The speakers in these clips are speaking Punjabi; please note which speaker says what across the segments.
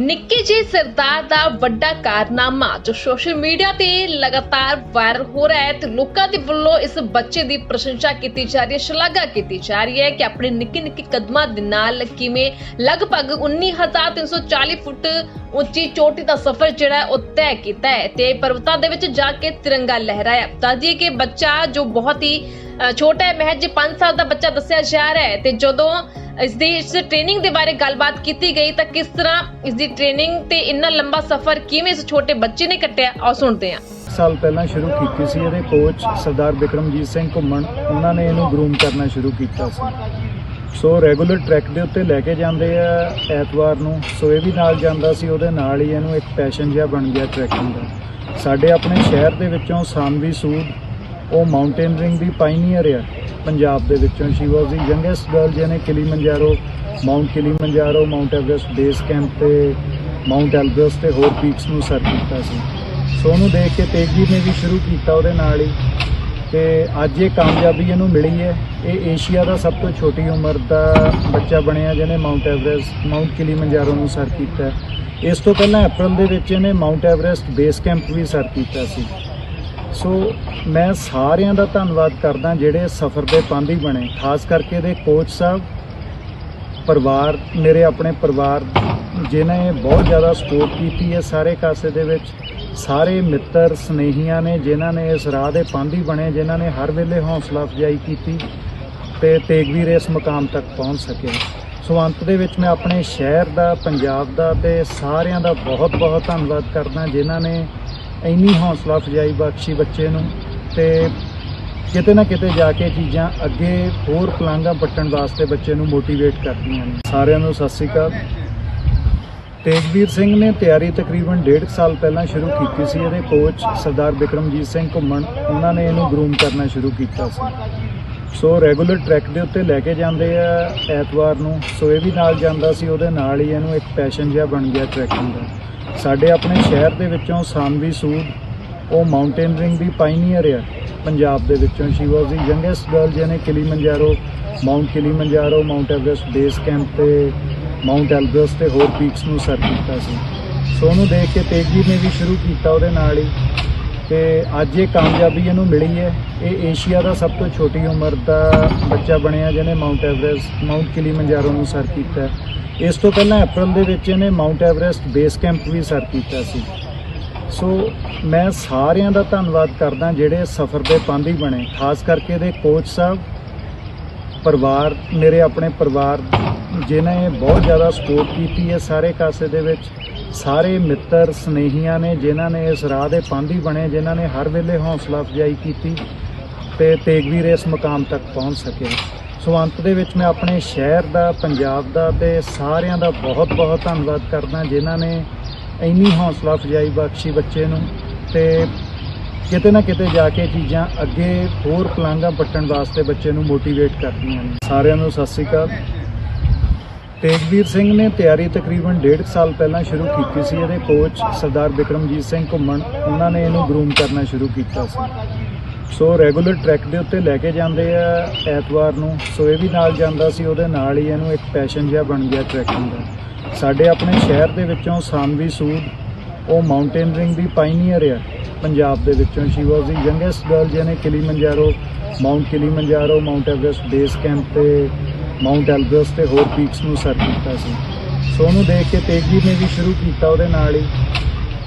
Speaker 1: ਨਿੱਕੇ ਜਿਹੇ ਸਰਦਾਰ ਦਾ ਵੱਡਾ ਕਾਰਨਾਮਾ, ਜੋ ਸੋਸ਼ਲ ਮੀਡੀਆ ਤੇ ਲਗਾਤਾਰ ਵਾਇਰਲ ਹੋ ਰਿਹਾ ਹੈ ਤੇ ਲੋਕਾਂ ਦੇ ਵੱਲੋਂ ਇਸ ਬੱਚੇ ਦੀ ਪ੍ਰਸ਼ੰਸਾ ਕੀਤੀ ਜਾ ਰਹੀ ਹੈ, ਸ਼ਲਾਘਾ ਕੀਤੀ ਜਾ ਰਹੀ ਹੈ ਕਿ ਆਪਣੇ ਨਿੱਕੇ ਨਿੱਕੇ ਕਦਮਾਂ ਦੇ ਨਾਲ ਕਿਵੇਂ ਲਗਭਗ 19340 ਫੁੱਟ ਉੱਚੀ ਚੋਟੀ ਦਾ ਸਫ਼ਰ ਜਿਹੜਾ ਉਹ ਤੈਅ ਕੀਤਾ ਹੈ ਤੇ ਪਰਬਤਾਂ ਦੇ ਵਿੱਚ ਜਾ ਕੇ ਤਿਰੰਗਾ ਲਹਿਰਾਇਆ। ਤਾਂ ਕਿ ਬੱਚਾ ਜੋ ਬਹੁਤ ਹੀ ਛੋਟਾ ਹੈ ਮਹਿਜ 5 ਸਾਲ ਦਾ ਬੱਚਾ ਦੱਸਿਆ ਜਾ ਰਿਹਾ ਹੈ ਤੇ ਜਦੋਂ ਇਸ ਦੀ ਇਸ ਟ੍ਰੇਨਿੰਗ ਦੇ ਬਾਰੇ ਗੱਲਬਾਤ ਕੀਤੀ ਗਈ ਤਾਂ ਕਿਸ ਤਰ੍ਹਾਂ ਇਸ ਦੀ ਟ੍ਰੇਨਿੰਗ ਤੇ ਇੰਨਾ ਲੰਬਾ ਸਫ਼ਰ ਕਿਵੇਂ ਇਸ ਛੋਟੇ ਬੱਚੇ ਨੇ ਕੱਟਿਆ, ਆਓ ਸੁਣਦੇ ਹਾਂ।
Speaker 2: ਸਾਲ ਪਹਿਲਾਂ ਸ਼ੁਰੂ ਕੀਤੀ ਸੀ ਇਹਦੇ ਕੋਚ ਸਰਦਾਰ ਬਿਕਰਮਜੀਤ ਸਿੰਘ ਘੁੰਮਣ। ਉਹਨਾਂ ਨੇ ਇਹਨੂੰ ਗਰੂਮ ਕਰਨਾ ਸ਼ੁਰੂ ਕੀਤਾ ਸੀ। ਸੋ ਰੈਗੂਲਰ ਟਰੈਕ ਦੇ ਉੱਤੇ ਲੈ ਕੇ ਜਾਂਦੇ ਆ ਐਤਵਾਰ ਨੂੰ। ਸੋ ਇਹ ਵੀ ਨਾਲ ਜਾਂਦਾ ਸੀ, ਉਹਦੇ ਨਾਲ ਹੀ ਇਹਨੂੰ ਇੱਕ ਪੈਸ਼ਨ ਜਿਹਾ ਬਣ ਗਿਆ ਟਰੈਕਿੰਗ ਦਾ। ਸਾਡੇ ਆਪਣੇ ਸ਼ਹਿਰ ਦੇ ਵਿੱਚੋਂ ਸਾਨਵੀ ਸੂਦ ਉਹ ਮਾਊਂਟੇਨਰਿੰਗ ਦੀ ਪਾਇਨੀਅਰ ਆ। ਪੰਜਾਬ ਦੇ ਵਿੱਚੋਂ she was the youngest girl ਜਿਹਨੇ Kilimanjaro mount Kilimanjaro mount Everest base camp ਤੇ ਮਾਊਂਟ ਐਲਬਰਸ ਤੇ ਹੋਰ ਪੀਕਸ ਨੂੰ ਸਰ ਕੀਤਾ ਸੀ। ਸੋ ਉਹਨੂੰ ਦੇਖ ਕੇ ਤੇਗੀ ਨੇ ਵੀ ਸ਼ੁਰੂ ਕੀਤਾ ਉਹਦੇ ਨਾਲ ਹੀ। ਤੇ ਅੱਜ ਇਹ ਕਾਮਯਾਬੀ ਇਹਨੂੰ ਮਿਲੀ ਹੈ। ਇਹ ਏਸ਼ੀਆ ਦਾ ਸਭ ਤੋਂ ਛੋਟੀ ਉਮਰ ਦਾ ਬੱਚਾ ਬਣਿਆ ਜਿਹਨੇ ਮਾਊਂਟ ਐਵਰੈਸਟ ਮਾਊਂਟ ਕਿਲੀਮੰਜਾਰੋ ਨੂੰ ਸਰ ਕੀਤਾ। ਇਸ ਤੋਂ ਪਹਿਲਾਂ ਅਪ੍ਰੈਲ ਦੇ ਵਿੱਚ ਇਹਨੇ ਮਾਊਂਟ ਐਵਰੈਸਟ ਬੇਸ ਕੈਂਪ ਵੀ ਸਰ ਕੀਤਾ ਸੀ। ਸੋ ਮੈਂ ਸਾਰਿਆਂ ਦਾ ਧੰਨਵਾਦ ਕਰਦਾ ਜਿਹੜੇ ਸਫ਼ਰ ਦੇ ਪਾਂਧੀ ਬਣੇ, ਖਾਸ ਕਰਕੇ ਇਹਦੇ ਕੋਚ ਸਾਹਿਬ, ਪਰਿਵਾਰ, ਮੇਰੇ ਆਪਣੇ ਪਰਿਵਾਰ ਜਿਨ੍ਹਾਂ ਬਹੁਤ ਜ਼ਿਆਦਾ ਸਪੋਰਟ ਕੀਤੀ ਹੈ ਸਾਰੇ ਕਾਸੇ ਦੇ ਵਿੱਚ। ਸਾਰੇ ਮਿੱਤਰ, ਸਨੇਹੀਆਂ ਨੇ, ਜਿਨ੍ਹਾਂ ਨੇ ਇਸ ਰਾਹ ਦੇ ਪਾਂਧੀ ਬਣੇ, ਜਿਨ੍ਹਾਂ ਨੇ ਹਰ ਵੇਲੇ ਹੌਸਲਾ ਅਫਜ਼ਾਈ ਕੀਤੀ ਤੇ ਤੇਗਵੀਰ ਇਸ ਮੁਕਾਮ ਤੱਕ ਪਹੁੰਚ ਸਕੇ ਸੋ ਅੰਤ ਦੇ ਵਿੱਚ ਮੈਂ ਆਪਣੇ ਸ਼ਹਿਰ ਦਾ, ਪੰਜਾਬ ਦਾ ਤੇ ਸਾਰਿਆਂ ਦਾ ਬਹੁਤ ਬਹੁਤ ਧੰਨਵਾਦ ਕਰਦਾ, ਜਿਨ੍ਹਾਂ ਨੇ ਇੰਨੀ ਹੌਸਲਾ ਫਜਾਈ ਬਖਸ਼ੀ ਬੱਚੇ ਨੂੰ ਤੇ ਕਿਤੇ ਨਾ ਕਿਤੇ ਜਾ ਕੇ ਚੀਜ਼ਾਂ ਅੱਗੇ ਹੋਰ ਪਲਾਂਘਾਂ ਪੱਟਣ ਵਾਸਤੇ ਬੱਚੇ ਨੂੰ ਮੋਟੀਵੇਟ ਕਰਦੀਆਂ ਨੇ। ਸਾਰਿਆਂ ਨੂੰ ਸਤਿ ਸ੍ਰੀ ਅਕਾਲ। ਤੇਜਵੀਰ ਸਿੰਘ ਨੇ ਤਿਆਰੀ ਤਕਰੀਬਨ 1.5 ਸਾਲ ਪਹਿਲਾਂ ਸ਼ੁਰੂ ਕੀਤੀ ਸੀ। ਇਹਦੇ ਕੋਚ ਸਰਦਾਰ ਬਿਕਰਮਜੀਤ ਸਿੰਘ ਘੁੰਮਣ, ਉਹਨਾਂ ਨੇ ਇਹਨੂੰ ਗਰੂਮ ਕਰਨਾ ਸ਼ੁਰੂ ਕੀਤਾ ਸੀ। ਸੋ ਰੈਗੂਲਰ ਟਰੈਕ ਦੇ ਉੱਤੇ ਲੈ ਕੇ ਜਾਂਦੇ ਆ ਐਤਵਾਰ ਨੂੰ। ਸੋ ਇਹ ਵੀ ਨਾਲ ਜਾਂਦਾ ਸੀ, ਉਹਦੇ ਨਾਲ ਹੀ ਇਹਨੂੰ ਇੱਕ ਪੈਸ਼ਨ ਜਿਹਾ ਬਣ ਗਿਆ ਟਰੈਕਿੰਗ ਦਾ। ਸਾਡੇ ਆਪਣੇ ਸ਼ਹਿਰ ਦੇ ਵਿੱਚੋਂ ਸਾਨਵੀ ਸੂਦ, ਉਹ ਮਾਊਂਟੇਨਰਿੰਗ ਦੀ ਪਾਇਨੀਅਰ ਆ। ਪੰਜਾਬ ਦੇ ਵਿੱਚੋਂ she was the youngest girl ਜਿਹਨੇ Kilimanjaro mount Kilimanjaro mount Everest base camp ਤੇ ਮਾਊਂਟ ਐਲਬਰਸ ਤੇ ਹੋਰ ਪੀਕਸ ਨੂੰ ਸਰ ਕੀਤਾ ਸੀ। ਸੋ ਉਹਨੂੰ ਦੇਖ ਕੇ ਤੇਗੀ ਨੇ ਵੀ ਸ਼ੁਰੂ ਕੀਤਾ ਉਹਦੇ ਨਾਲ ਹੀ। ਤੇ ਅੱਜ ਇਹ ਕਾਮਯਾਬੀ ਇਹਨੂੰ ਮਿਲੀ ਹੈ। ਇਹ ਏਸ਼ੀਆ ਦਾ ਸਭ ਤੋਂ ਛੋਟੀ ਉਮਰ ਦਾ ਬੱਚਾ ਬਣਿਆ, ਜਿਹਨੇ ਮਾਊਂਟ ਐਵਰੈਸਟ ਮਾਊਂਟ ਕਿਲੀਮੰਜਾਰੋ ਨੂੰ ਸਰ ਕੀਤਾ ਇਸ ਤੋਂ ਪਹਿਲਾਂ ਅਪ੍ਰੈਲ ਦੇ ਵਿੱਚ ਇਹਨੇ ਮਾਊਂਟ ਐਵਰੈਸਟ ਬੇਸ ਕੈਂਪ ਵੀ ਸਰ ਕੀਤਾ ਸੀ। ਸੋ ਮੈਂ ਸਾਰਿਆਂ ਦਾ ਧੰਨਵਾਦ ਕਰਦਾ ਜਿਹੜੇ ਸਫ਼ਰ ਦੇ ਪਾਂਧੀ ਬਣੇ। ਖਾਸ ਕਰਕੇ ਇਹਦੇ ਕੋਚ ਸਾਹਿਬ, ਪਰਿਵਾਰ, ਮੇਰੇ ਆਪਣੇ ਪਰਿਵਾਰ ਜਿਨ੍ਹਾਂ ਨੇ ਬਹੁਤ ਜ਼ਿਆਦਾ ਸਪੋਰਟ ਕੀਤੀ ਹੈ ਸਾਰੇ ਕਾਸੇ ਦੇ ਵਿੱਚ। ਸਾਰੇ ਮਿੱਤਰ ਸਨੇਹੀਆਂ ਨੇ, ਜਿਨ੍ਹਾਂ ਨੇ ਇਸ ਰਾਹ ਦੇ ਪਾਂਧੀ ਬਣੇ, ਜਿਨ੍ਹਾਂ ਨੇ ਹਰ ਵੇਲੇ ਹੌਸਲਾ ਅਫਜ਼ਾਈ ਕੀਤੀ ਤੇ ਤੇਗਵੀਰ ਇਸ ਮੁਕਾਮ ਤੱਕ ਪਹੁੰਚ ਸਕੇ। ਸੋ ਅੰਤ ਦੇ ਵਿੱਚ ਮੈਂ ਆਪਣੇ ਸ਼ਹਿਰ ਦਾ, ਪੰਜਾਬ ਦਾ ਤੇ ਸਾਰਿਆਂ ਦਾ ਬਹੁਤ ਬਹੁਤ ਧੰਨਵਾਦ ਕਰਦਾ, ਜਿਨ੍ਹਾਂ ਨੇ ਇੰਨੀ ਹੌਸਲਾ ਅਫਜ਼ਾਈ ਬਖਸ਼ੀ ਬੱਚੇ ਨੂੰ ਤੇ ਕਿਤੇ ਨਾ ਕਿਤੇ ਜਾ ਕੇ ਚੀਜ਼ਾਂ ਅੱਗੇ ਹੋਰ ਪਲਾਂਘਾਂ ਪੱਟਣ ਵਾਸਤੇ ਬੱਚੇ ਨੂੰ ਮੋਟੀਵੇਟ ਕਰਦੀਆਂ ਨੇ। ਸਾਰਿਆਂ ਨੂੰ ਸਤਿ ਸ੍ਰੀ ਅਕਾਲ। ਤੇਜਵੀਰ ਸਿੰਘ ਨੇ ਤਿਆਰੀ ਤਕਰੀਬਨ 1.5 ਸਾਲ ਪਹਿਲਾਂ ਸ਼ੁਰੂ ਕੀਤੀ ਸੀ। ਇਹਦੇ ਕੋਚ ਸਰਦਾਰ ਬਿਕਰਮਜੀਤ ਸਿੰਘ ਘੁੰਮਣ, ਉਹਨਾਂ ਨੇ ਇਹਨੂੰ ਗਰੂਮ ਕਰਨਾ ਸ਼ੁਰੂ ਕੀਤਾ ਸੀ। ਸੋ ਰੈਗੂਲਰ ਟਰੈਕ ਦੇ ਉੱਤੇ ਲੈ ਕੇ ਜਾਂਦੇ ਆ ਐਤਵਾਰ ਨੂੰ। ਸੋ ਇਹ ਵੀ ਨਾਲ ਜਾਂਦਾ ਸੀ, ਉਹਦੇ ਨਾਲ ਹੀ ਇਹਨੂੰ ਇੱਕ ਪੈਸ਼ਨ ਜਿਹਾ ਬਣ ਗਿਆ ਟਰੈਕਿੰਗ ਦਾ। ਸਾਡੇ ਆਪਣੇ ਸ਼ਹਿਰ ਦੇ ਵਿੱਚੋਂ ਸਾਨਵੀ ਸੂਦ, ਉਹ ਮਾਊਂਟੇਨਰਿੰਗ ਦੀ ਪਾਇਨੀਅਰ ਆ, ਪੰਜਾਬ ਦੇ ਵਿੱਚੋਂ। She was the youngest girl ਜਿਹਨੇ Kilimanjaro mount Kilimanjaro mount Everest base camp ਤੇ ਮਾਊਂਟ ਐਲਬਰਸ ਤੇ ਹੋਰ ਪੀਕਸ ਨੂੰ ਸਰ ਕੀਤਾ ਸੀ। ਸੋ ਉਹਨੂੰ ਦੇਖ ਕੇ ਤੇਗੀ ਨੇ ਵੀ ਸ਼ੁਰੂ ਕੀਤਾ ਉਹਦੇ ਨਾਲ ਹੀ।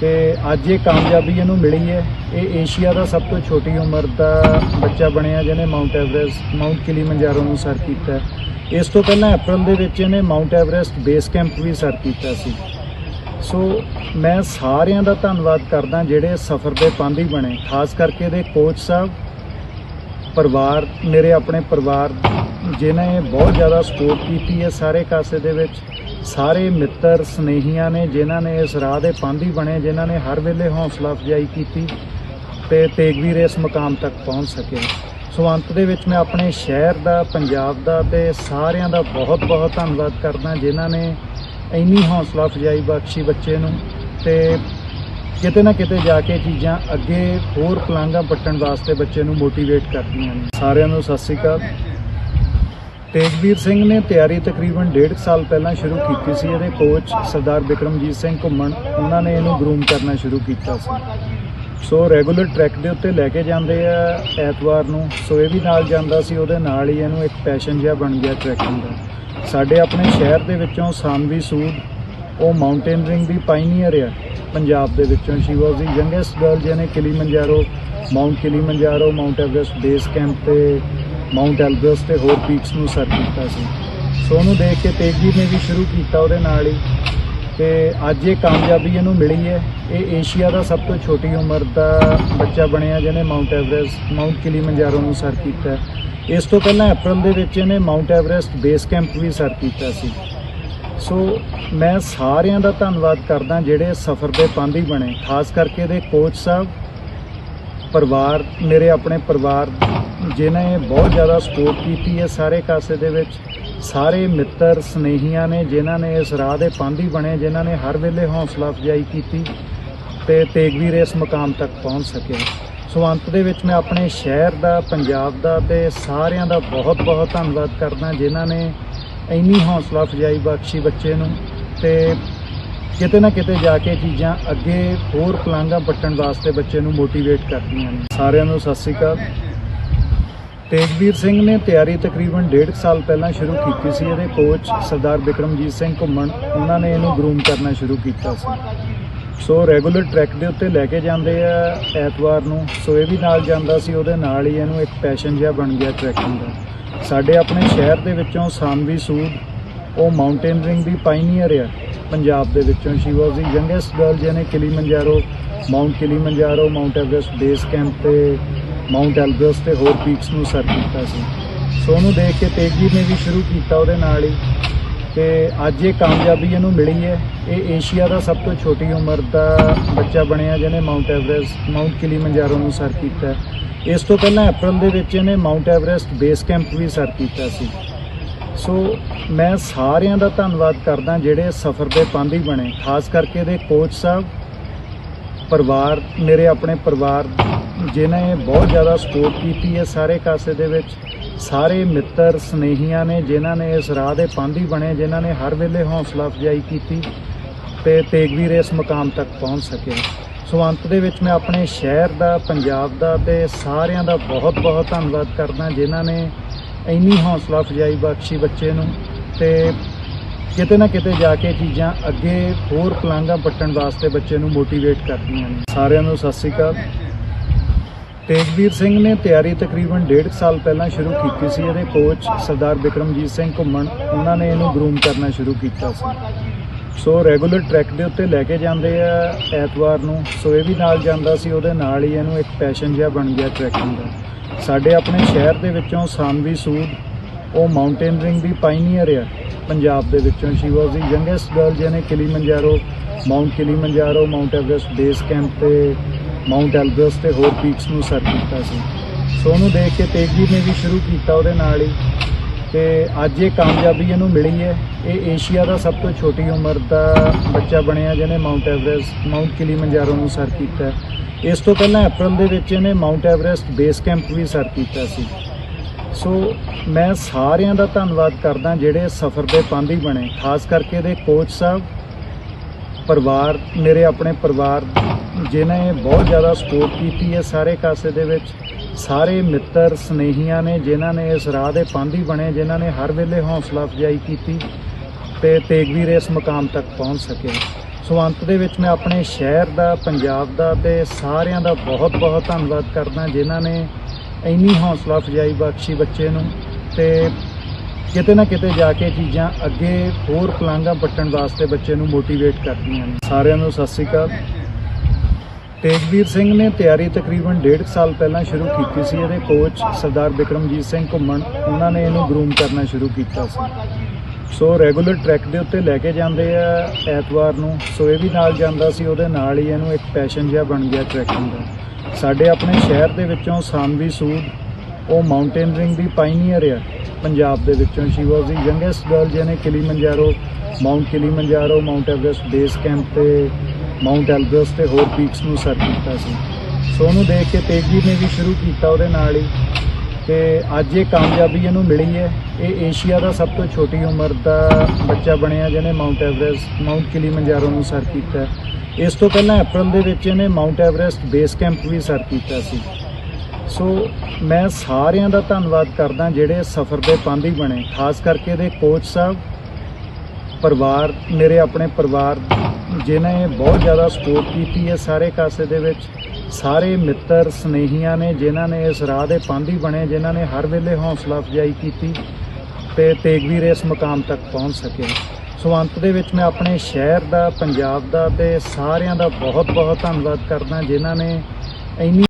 Speaker 2: ਤੇ ਅੱਜ ਇਹ ਕਾਮਯਾਬੀ ਇਹਨੂੰ ਮਿਲੀ ਹੈ। ਇਹ ਏਸ਼ੀਆ ਦਾ ਸਭ ਤੋਂ ਛੋਟੀ ਉਮਰ ਦਾ ਬੱਚਾ ਬਣਿਆ ਜਿਹਨੇ ਮਾਊਂਟ ਐਵਰੈਸਟ ਮਾਊਂਟ ਕਿਲੀਮੰਜਾਰੋ ਨੂੰ ਸਰ ਕੀਤਾ। ਇਸ ਤੋਂ ਪਹਿਲਾਂ ਅਪ੍ਰੈਲ ਦੇ ਵਿੱਚ ਇਹਨੇ ਮਾਊਂਟ ਐਵਰੈਸਟ ਬੇਸ ਕੈਂਪ ਵੀ ਸਰ ਕੀਤਾ ਸੀ। ਸੋ ਮੈਂ ਸਾਰਿਆਂ ਦਾ ਧੰਨਵਾਦ ਕਰਦਾ ਜਿਹੜੇ ਸਫ਼ਰ ਦੇ ਪੰਧ ਹੀ ਬਣੇ। ਖਾਸ ਕਰਕੇ ਇਹਦੇ ਕੋਚ ਸਾਹਿਬ ਪਰਿਵਾਰ, ਮੇਰੇ ਆਪਣੇ ਪਰਿਵਾਰ ਜਿਨ੍ਹਾਂ ਨੇ ਬਹੁਤ ਜ਼ਿਆਦਾ ਸਪੋਰਟ ਕੀਤੀ ਹੈ ਸਾਰੇ ਕਾਸੇ ਦੇ ਵਿੱਚ। ਸਾਰੇ ਮਿੱਤਰ, ਸਨੇਹੀਆਂ ਨੇ ਜਿਨ੍ਹਾਂ ਨੇ ਇਸ ਰਾਹ ਦੇ ਪਾਂਧੀ ਬਣੇ ਜਿਨ੍ਹਾਂ ਨੇ ਹਰ ਵੇਲੇ ਹੌਸਲਾ ਅਫਜ਼ਾਈ ਕੀਤੀ ਤੇ ਤੇਗਵੀਰ ਇਸ ਮੁਕਾਮ ਤੱਕ ਪਹੁੰਚ ਸਕੇ। ਸੋ ਅੰਤ ਦੇ ਵਿੱਚ ਮੈਂ ਆਪਣੇ ਸ਼ਹਿਰ ਦਾ, ਪੰਜਾਬ ਦਾ ਤੇ ਸਾਰਿਆਂ ਦਾ ਬਹੁਤ ਬਹੁਤ ਧੰਨਵਾਦ ਕਰਦਾ ਜਿਨ੍ਹਾਂ ਨੇ ਇੰਨੀ ਹੌਸਲਾ ਅਫਜ਼ਾਈ ਬਖਸ਼ੀ ਬੱਚੇ ਨੂੰ ਤੇ ਕਿਤੇ ਨਾ ਕਿਤੇ ਜਾ ਕੇ ਚੀਜ਼ਾਂ ਅੱਗੇ ਹੋਰ ਪਲਾਂਘਾਂ ਪੱਟਣ ਵਾਸਤੇ ਬੱਚੇ ਨੂੰ ਮੋਟੀਵੇਟ ਕਰਦੀਆਂ ਨੇ। ਸਾਰਿਆਂ ਨੂੰ ਸਤਿ ਸ੍ਰੀ ਅਕਾਲ। ਤੇਜਵੀਰ ਸਿੰਘ ਨੇ ਤਿਆਰੀ ਤਕਰੀਬਨ 1.5 ਸਾਲ ਪਹਿਲਾਂ ਸ਼ੁਰੂ ਕੀਤੀ ਸੀ। ਇਹਦੇ ਕੋਚ ਸਰਦਾਰ ਬਿਕਰਮਜੀਤ ਸਿੰਘ ਘੁੰਮਣ, ਉਹਨਾਂ ਨੇ ਇਹਨੂੰ ਗਰੂਮ ਕਰਨਾ ਸ਼ੁਰੂ ਕੀਤਾ ਸੀ। ਸੋ ਰੈਗੂਲਰ ਟਰੈਕ ਦੇ ਉੱਤੇ ਲੈ ਕੇ ਜਾਂਦੇ ਆ ਐਤਵਾਰ ਨੂੰ। ਸੋ ਇਹ ਵੀ ਨਾਲ ਜਾਂਦਾ ਸੀ, ਉਹਦੇ ਨਾਲ ਹੀ ਇਹਨੂੰ ਇੱਕ ਪੈਸ਼ਨ ਜਿਹਾ ਬਣ ਗਿਆ ਟਰੈਕਿੰਗ ਦਾ। ਸਾਡੇ ਆਪਣੇ ਸ਼ਹਿਰ ਦੇ ਵਿੱਚੋਂ ਸਾਨਵੀ ਸੂਦ ਉਹ ਮਾਊਂਟੇਨਰਿੰਗ ਦੀ ਪਾਇਨੀਅਰ ਆ। ਪੰਜਾਬ ਦੇ ਵਿੱਚੋਂ she was the youngest girl ਜਿਹਨੇ Kilimanjaro mount Kilimanjaro mount Everest base camp ਤੇ ਮਾਊਂਟ ਐਲਬਰਸ ਤੇ ਹੋਰ ਪੀਕਸ ਨੂੰ ਸਰ ਕੀਤਾ ਸੀ। ਸੋ ਉਹਨੂੰ ਦੇਖ ਕੇ ਤੇਜੀ ਨੇ ਵੀ ਸ਼ੁਰੂ ਕੀਤਾ ਉਹਦੇ ਨਾਲ ਹੀ। ਤੇ ਅੱਜ ਇਹ ਕਾਮਯਾਬੀ ਇਹਨੂੰ ਮਿਲੀ ਹੈ। ਇਹ ਏਸ਼ੀਆ ਦਾ ਸਭ ਤੋਂ ਛੋਟੀ ਉਮਰ ਦਾ ਬੱਚਾ ਬਣਿਆ ਜਿਹਨੇ ਮਾਊਂਟ ਐਵਰੈਸਟ ਮਾਊਂਟ ਕਿਲੀਮੰਜਾਰੋ ਨੂੰ ਸਰ ਕੀਤਾ। ਇਸ ਤੋਂ ਪਹਿਲਾਂ ਅਪ੍ਰੈਲ ਦੇ ਵਿੱਚ ਇਹਨੇ ਮਾਊਂਟ ਐਵਰੈਸਟ ਬੇਸ ਕੈਂਪ ਵੀ ਸਰ ਕੀਤਾ ਸੀ। ਸੋ ਮੈਂ ਸਾਰਿਆਂ ਦਾ ਧੰਨਵਾਦ ਕਰਦਾ ਜਿਹੜੇ ਸਫ਼ਰ ਦੇ ਪਾਂਧੀ ਬਣੇ, ਖਾਸ ਕਰਕੇ ਇਹਦੇ ਕੋਚ ਸਾਹਿਬ, ਪਰਿਵਾਰ, ਮੇਰੇ ਆਪਣੇ ਪਰਿਵਾਰ ਜਿਨ੍ਹਾਂ ਬਹੁਤ ਜ਼ਿਆਦਾ ਸਪੋਰਟ ਕੀਤੀ ਹੈ ਸਾਰੇ ਕਾਸੇ ਦੇ ਵਿੱਚ। ਸਾਰੇ ਮਿੱਤਰ, ਸਨੇਹੀਆਂ ਨੇ, ਜਿਨ੍ਹਾਂ ਨੇ ਇਸ ਰਾਹ ਦੇ ਪਾਂਧੀ ਬਣੇ, ਜਿਨ੍ਹਾਂ ਨੇ ਹਰ ਵੇਲੇ ਹੌਸਲਾ ਅਫਜ਼ਾਈ ਕੀਤੀ ਤੇ ਤੇਗਵੀਰ ਇਸ ਮੁਕਾਮ ਤੱਕ ਪਹੁੰਚ ਸਕੇ। ਸੋ ਅੰਤ ਦੇ ਵਿੱਚ ਮੈਂ ਆਪਣੇ ਸ਼ਹਿਰ ਦਾ, ਪੰਜਾਬ ਦਾ ਤੇ ਸਾਰਿਆਂ ਦਾ ਬਹੁਤ ਬਹੁਤ ਧੰਨਵਾਦ ਕਰਦਾ, ਜਿਨ੍ਹਾਂ ਨੇ ਇੰਨੀ ਹੌਸਲਾ ਫਜਾਈ ਬਖਸ਼ੀ ਬੱਚੇ ਨੂੰ ਤੇ ਕਿਤੇ ਨਾ ਕਿਤੇ ਜਾ ਕੇ ਚੀਜ਼ਾਂ ਅੱਗੇ ਹੋਰ ਪਲਾਂਘਾਂ ਪੱਟਣ ਵਾਸਤੇ ਬੱਚੇ ਨੂੰ ਮੋਟੀਵੇਟ ਕਰਦੀਆਂ ਨੇ। ਸਾਰਿਆਂ ਨੂੰ ਸਤਿ ਸ੍ਰੀ ਅਕਾਲ। ਤੇਜਵੀਰ ਸਿੰਘ ਨੇ ਤਿਆਰੀ ਤਕਰੀਬਨ 1.5 ਸਾਲ ਪਹਿਲਾਂ ਸ਼ੁਰੂ ਕੀਤੀ ਸੀ। ਇਹਦੇ ਕੋਚ ਸਰਦਾਰ ਬਿਕਰਮਜੀਤ ਸਿੰਘ ਘੁੰਮਣ, ਉਹਨਾਂ ਨੇ ਇਹਨੂੰ ਗਰੂਮ ਕਰਨਾ ਸ਼ੁਰੂ ਕੀਤਾ ਸੀ। ਸੋ ਰੈਗੂਲਰ ਟਰੈਕ ਦੇ ਉੱਤੇ ਲੈ ਕੇ ਜਾਂਦੇ ਆ ਐਤਵਾਰ ਨੂੰ। ਸੋ ਇਹ ਵੀ ਨਾਲ ਜਾਂਦਾ ਸੀ, ਉਹਦੇ ਨਾਲ ਹੀ ਇਹਨੂੰ ਇੱਕ ਪੈਸ਼ਨ ਜਿਹਾ ਬਣ ਗਿਆ ਟਰੈਕਿੰਗ ਦਾ। ਸਾਡੇ ਆਪਣੇ ਸ਼ਹਿਰ ਦੇ ਵਿੱਚੋਂ ਸਾਨਵੀ ਸੂਦ, ਉਹ ਮਾਊਂਟੇਨਰਿੰਗ ਦੀ ਪਾਇਨੀਅਰ ਆ। ਪੰਜਾਬ ਦੇ ਵਿੱਚੋਂ she was the youngest girl ਜਿਹਨੇ Kilimanjaro mount Kilimanjaro mount Everest base camp ਤੇ ਮਾਊਂਟ ਐਲਬਰਸ ਤੇ ਹੋਰ ਪੀਕਸ ਨੂੰ ਸਰ ਕੀਤਾ ਸੀ। ਸੋ ਉਹਨੂੰ ਦੇਖ ਕੇ ਤੇਜੀ ਨੇ ਵੀ ਸ਼ੁਰੂ ਕੀਤਾ ਉਹਦੇ ਨਾਲ ਹੀ। ਤੇ ਅੱਜ ਇਹ ਕਾਮਯਾਬੀ ਇਹਨੂੰ ਮਿਲੀ ਹੈ। ਇਹ ਏਸ਼ੀਆ ਦਾ ਸਭ ਤੋਂ ਛੋਟੀ ਉਮਰ ਦਾ ਬੱਚਾ ਬਣਿਆ, ਜਿਹਨੇ ਮਾਊਂਟ ਐਵਰੈਸਟ ਮਾਊਂਟ ਕਿਲੀਮੰਜਾਰੋ ਨੂੰ ਸਰ ਕੀਤਾ। ਇਸ ਤੋਂ ਪਹਿਲਾਂ ਅਪ੍ਰੈਲ ਦੇ ਵਿੱਚ ਇਹਨੇ ਮਾਊਂਟ ਐਵਰੈਸਟ ਬੇਸ ਕੈਂਪ ਵੀ ਸਰ ਕੀਤਾ ਸੀ। ਸੋ ਮੈਂ ਸਾਰਿਆਂ ਦਾ ਧੰਨਵਾਦ ਕਰਦਾ ਜਿਹੜੇ ਸਫ਼ਰ ਦੇ ਪੰਧੀ ਬਣੇ। ਖਾਸ ਕਰਕੇ ਇਹਦੇ ਕੋਚ ਸਾਹਿਬ, ਪਰਿਵਾਰ, ਮੇਰੇ ਆਪਣੇ ਪਰਿਵਾਰ ਜਿਨ੍ਹਾਂ ਨੇ ਬਹੁਤ ਜ਼ਿਆਦਾ ਸਪੋਰਟ ਕੀਤੀ ਹੈ ਸਾਰੇ ਕਾਸੇ ਦੇ ਵਿੱਚ। ਸਾਰੇ ਮਿੱਤਰ ਸਨੇਹੀਆਂ ਨੇ, ਜਿਨ੍ਹਾਂ ਨੇ ਇਸ ਰਾਹ ਦੇ ਪਾਂਧੀ ਬਣੇ, ਜਿਨ੍ਹਾਂ ਨੇ ਹਰ ਵੇਲੇ ਹੌਸਲਾ ਅਫਜ਼ਾਈ ਕੀਤੀ ਤੇ ਤੇਗਵੀਰ ਇਸ ਮੁਕਾਮ ਤੱਕ ਪਹੁੰਚ ਸਕੇ ਸੋ ਅੰਤ ਦੇ ਵਿੱਚ ਮੈਂ ਆਪਣੇ ਸ਼ਹਿਰ ਦਾ, ਪੰਜਾਬ ਦਾ ਤੇ ਸਾਰਿਆਂ ਦਾ ਬਹੁਤ ਬਹੁਤ ਧੰਨਵਾਦ ਕਰਦਾ, ਜਿਨ੍ਹਾਂ ਨੇ ਇੰਨੀ ਹੌਸਲਾ ਅਫਜ਼ਾਈ ਬਖਸ਼ੀ ਬੱਚੇ ਨੂੰ ਤੇ ਕਿਤੇ ਨਾ ਕਿਤੇ ਜਾ ਕੇ ਚੀਜ਼ਾਂ ਅੱਗੇ ਹੋਰ ਪਲਾਂਘਾਂ ਪੱਟਣ ਵਾਸਤੇ ਬੱਚੇ ਨੂੰ ਮੋਟੀਵੇਟ ਕਰਦੀਆਂ ਨੇ। ਸਾਰਿਆਂ ਨੂੰ ਸਤਿ ਸ੍ਰੀ ਅਕਾਲ। ਤੇਜਵੀਰ ਸਿੰਘ ਨੇ ਤਿਆਰੀ ਤਕਰੀਬਨ 1.5 ਸਾਲ ਪਹਿਲਾਂ ਸ਼ੁਰੂ ਕੀਤੀ ਸੀ। ਇਹਦੇ ਕੋਚ ਸਰਦਾਰ ਬਿਕਰਮਜੀਤ ਸਿੰਘ ਘੁੰਮਣ, ਉਹਨਾਂ ਨੇ ਇਹਨੂੰ ਗਰੂਮ ਕਰਨਾ ਸ਼ੁਰੂ ਕੀਤਾ ਸੀ। ਸੋ ਰੈਗੂਲਰ ਟਰੈਕ ਦੇ ਉੱਤੇ ਲੈ ਕੇ ਜਾਂਦੇ ਆ ਐਤਵਾਰ ਨੂੰ। ਸੋ ਇਹ ਵੀ ਨਾਲ ਜਾਂਦਾ ਸੀ, ਉਹਦੇ ਨਾਲ ਹੀ ਇਹਨੂੰ ਇੱਕ ਪੈਸ਼ਨ ਜਿਹਾ ਬਣ ਗਿਆ ਟਰੈਕਿੰਗ ਦਾ। ਸਾਡੇ ਆਪਣੇ ਸ਼ਹਿਰ ਦੇ ਵਿੱਚੋਂ ਸਾਨਵੀ ਸੂਦ ਉਹ ਮਾਊਂਟੇਨਰਿੰਗ ਦੀ ਪਾਇਨੀਅਰ ਆ ਪੰਜਾਬ ਦੇ ਵਿੱਚੋਂ। She was the youngest girl ਜਿਹਨੇ Kilimanjaro mount Kilimanjaro mount Everest base camp ਤੇ ਮਾਊਂਟ ਐਲਬਰਸ ਤੇ ਹੋਰ ਪੀਕਸ ਨੂੰ ਸਰ ਕੀਤਾ ਸੀ। ਸੋ ਉਹਨੂੰ ਦੇਖ ਕੇ ਤੇਜੀ ਨੇ ਵੀ ਸ਼ੁਰੂ ਕੀਤਾ ਉਹਦੇ ਨਾਲ ਹੀ। ਤੇ ਅੱਜ ਇਹ ਕਾਮਯਾਬੀ ਇਹਨੂੰ ਮਿਲੀ ਹੈ। ਇਹ ਏਸ਼ੀਆ ਦਾ ਸਭ ਤੋਂ ਛੋਟੀ ਉਮਰ ਦਾ ਬੱਚਾ ਬਣਿਆ ਜਿਹਨੇ ਮਾਊਂਟ ਐਵਰੈਸਟ ਮਾਊਂਟ ਕਿਲੀਮੰਜਾਰੋ ਨੂੰ ਸਰ ਕੀਤਾ ਇਸ ਤੋਂ ਪਹਿਲਾਂ ਅਪ੍ਰੈਲ ਦੇ ਵਿੱਚ ਇਹਨੇ ਮਾਊਂਟ ਐਵਰੈਸਟ ਬੇਸ ਕੈਂਪ ਵੀ ਸਰ ਕੀਤਾ ਸੀ। ਸੋ ਮੈਂ ਸਾਰਿਆਂ ਦਾ ਧੰਨਵਾਦ ਕਰਦਾ ਜਿਹੜੇ ਸਫ਼ਰ ਦੇ ਪੰਧ ਹੀ ਬਣੇ। ਖਾਸ ਕਰਕੇ ਇਹਦੇ ਕੋਚ ਸਾਹਿਬ ਪਰਿਵਾਰ, ਮੇਰੇ ਆਪਣੇ ਪਰਿਵਾਰ ਜਿਨ੍ਹਾਂ ਬਹੁਤ ਜ਼ਿਆਦਾ ਸਪੋਰਟ ਕੀਤੀ ਹੈ ਸਾਰੇ ਕਾਸੇ ਦੇ ਵਿੱਚ। ਸਾਰੇ ਮਿੱਤਰ, ਸਨੇਹੀਆਂ ਨੇ, ਜਿਨ੍ਹਾਂ ਨੇ ਇਸ ਰਾਹ ਦੇ ਪਾਂਧੀ ਬਣੇ, ਜਿਨ੍ਹਾਂ ਨੇ ਹਰ ਵੇਲੇ ਹੌਸਲਾ ਅਫਜ਼ਾਈ ਕੀਤੀ ਤੇ ਤੇਗਵੀਰ ਇਸ ਮੁਕਾਮ ਤੱਕ ਪਹੁੰਚ ਸਕੇ ਸੋ ਅੰਤ ਦੇ ਵਿੱਚ ਮੈਂ ਆਪਣੇ ਸ਼ਹਿਰ ਦਾ, ਪੰਜਾਬ ਦਾ ਤੇ ਸਾਰਿਆਂ ਦਾ ਬਹੁਤ ਬਹੁਤ ਧੰਨਵਾਦ ਕਰਦਾ, ਜਿਨ੍ਹਾਂ ਨੇ ਇੰਨੀ ਹੌਸਲਾ ਅਫਜ਼ਾਈ ਬਖਸ਼ੀ ਬੱਚੇ ਨੂੰ ਤੇ ਕਿਤੇ ਨਾ ਕਿਤੇ ਜਾ ਕੇ ਚੀਜ਼ਾਂ ਅੱਗੇ ਹੋਰ ਪਲਾਂਘਾਂ ਪੱਟਣ ਵਾਸਤੇ ਬੱਚੇ ਨੂੰ ਮੋਟੀਵੇਟ ਕਰਦੀਆਂ ਨੇ। ਸਾਰਿਆਂ ਨੂੰ ਸਤਿ ਸ੍ਰੀ ਅਕਾਲ। ਤੇਜਵੀਰ ਸਿੰਘ ਨੇ ਤਿਆਰੀ ਤਕਰੀਬਨ 1.5 ਸਾਲ ਪਹਿਲਾਂ ਸ਼ੁਰੂ ਕੀਤੀ ਸੀ। ਇਹਦੇ ਕੋਚ ਸਰਦਾਰ ਬਿਕਰਮਜੀਤ ਸਿੰਘ ਘੁੰਮਣ, ਉਹਨਾਂ ਨੇ ਇਹਨੂੰ ਗਰੂਮ ਕਰਨਾ ਸ਼ੁਰੂ ਕੀਤਾ ਸੀ। ਸੋ ਰੈਗੂਲਰ ਟਰੈਕ ਦੇ ਉੱਤੇ ਲੈ ਕੇ ਜਾਂਦੇ ਆ ਐਤਵਾਰ ਨੂੰ। ਸੋ ਇਹ ਵੀ ਨਾਲ ਜਾਂਦਾ ਸੀ, ਉਹਦੇ ਨਾਲ ਹੀ ਇਹਨੂੰ ਇੱਕ ਪੈਸ਼ਨ ਜਿਹਾ ਬਣ ਗਿਆ ਟਰੈਕਿੰਗ ਦਾ। ਸਾਡੇ ਆਪਣੇ ਸ਼ਹਿਰ ਦੇ ਵਿੱਚੋਂ ਸਾਨਵੀ ਸੂਦ ਉਹ ਮਾਊਂਟੇਨਰਿੰਗ ਦੀ ਪਾਇਨੀਅਰ ਆ। ਪੰਜਾਬ ਦੇ ਵਿੱਚੋਂ she was the youngest girl ਜਿਹਨੇ Kilimanjaro mount Kilimanjaro mount Everest base camp ਤੇ ਮਾਊਂਟ ਐਲਬਰਸ ਤੇ ਹੋਰ ਪੀਕਸ ਨੂੰ ਸਰ ਕੀਤਾ ਸੀ। ਸੋ ਉਹਨੂੰ ਦੇਖ ਕੇ ਤੇਜੀ ਨੇ ਵੀ ਸ਼ੁਰੂ ਕੀਤਾ ਉਹਦੇ ਨਾਲ ਹੀ। ਤੇ ਅੱਜ ਇਹ ਕਾਮਯਾਬੀ ਇਹਨੂੰ ਮਿਲੀ ਹੈ। ਇਹ ਏਸ਼ੀਆ ਦਾ ਸਭ ਤੋਂ ਛੋਟੀ ਉਮਰ ਦਾ ਬੱਚਾ ਬਣਿਆ ਜਿਹਨੇ ਮਾਊਂਟ ਐਵਰੈਸਟ ਮਾਊਂਟ ਕਿਲੀਮੰਜਾਰੋ ਨੂੰ ਸਰ ਕੀਤਾ। ਇਸ ਤੋਂ ਪਹਿਲਾਂ ਅਪ੍ਰੈਲ ਦੇ ਵਿੱਚ ਇਹਨੇ ਮਾਊਂਟ ਐਵਰੈਸਟ ਬੇਸ ਕੈਂਪ ਵੀ ਸਰ ਕੀਤਾ ਸੀ। ਸੋ ਮੈਂ ਸਾਰਿਆਂ ਦਾ ਧੰਨਵਾਦ ਕਰਦਾ ਜਿਹੜੇ ਸਫ਼ਰ ਦੇ ਪਾਂਧੀ ਬਣੇ, ਖਾਸ ਕਰਕੇ ਇਹਦੇ ਕੋਚ ਸਾਹਿਬ, ਪਰਿਵਾਰ, ਮੇਰੇ ਆਪਣੇ ਪਰਿਵਾਰ ਜਿਨ੍ਹਾਂ ਨੇ ਬਹੁਤ ਜ਼ਿਆਦਾ ਸਪੋਰਟ ਕੀਤੀ ਹੈ ਸਾਰੇ ਕਾਸੇ ਦੇ ਵਿੱਚ। ਸਾਰੇ ਮਿੱਤਰ, ਸਨੇਹੀਆਂ ਨੇ, ਜਿਨ੍ਹਾਂ ਨੇ ਇਸ ਰਾਹ ਦੇ ਪਾਂਧੀ ਬਣੇ, ਜਿਨ੍ਹਾਂ ਨੇ ਹਰ ਵੇਲੇ ਹੌਸਲਾ ਅਫਜ਼ਾਈ ਕੀਤੀ ਤੇ ਤੇਗਵੀਰ ਇਸ ਮੁਕਾਮ ਤੱਕ ਪਹੁੰਚ ਸਕੇ। ਸੋ ਅੰਤ ਦੇ ਵਿੱਚ ਮੈਂ ਆਪਣੇ ਸ਼ਹਿਰ ਦਾ, ਪੰਜਾਬ ਦਾ ਤੇ ਸਾਰਿਆਂ ਦਾ ਬਹੁਤ ਬਹੁਤ ਧੰਨਵਾਦ ਕਰਦਾ, ਜਿਨ੍ਹਾਂ ਨੇ ਇੰਨੀ